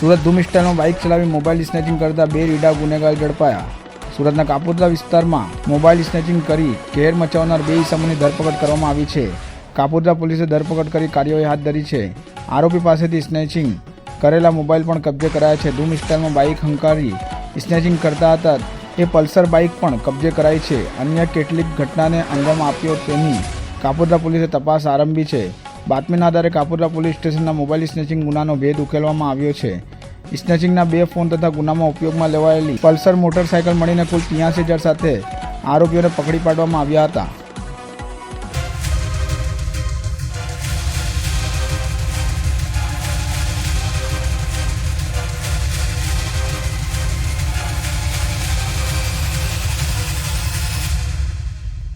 સુરત ધૂમ બાઇક ચલાવી mobile snatching કરતા બે રીડા ગુનેગાર ઝડપાયા. સુરતના કાપોદરા વિસ્તારમાં મોબાઈલ સ્નેચિંગ કરી ઘેર મચાવનાર બે ઇસમોની ધરપકડ કરવામાં આવી છે. કાપોદરા પોલીસે ધરપકડ કરી કાર્યવાહી હાથ ધરી છે. આરોપી પાસેથી સ્નેચિંગ કરેલા મોબાઈલ પણ કબજે કરાયા છે. ધૂમ બાઇક હંકારી સ્નેચિંગ કરતા હતા. એ પલ્સર બાઇક પણ કબજે કરાઈ છે. અન્ય કેટલીક ઘટનાને અંજામ આપ્યો તેની કાપોદરા પોલીસે તપાસ આરંભી છે. બાતમીના આધારે કાપોદ્રા પોલીસ સ્ટેશનના મોબાઈલ સ્નેચિંગ ગુનાનો ભેદ ઉકેલવામાં આવ્યો છે. સ્નેચિંગના બે ફોન તથા ગુનામાં ઉપયોગમાં લેવાયેલી પલ્સર મોટરસાયકલ મળીને કુલ ત્યાંસી હજાર સાથે આરોપીઓને પકડી પાડવામાં આવ્યા હતા.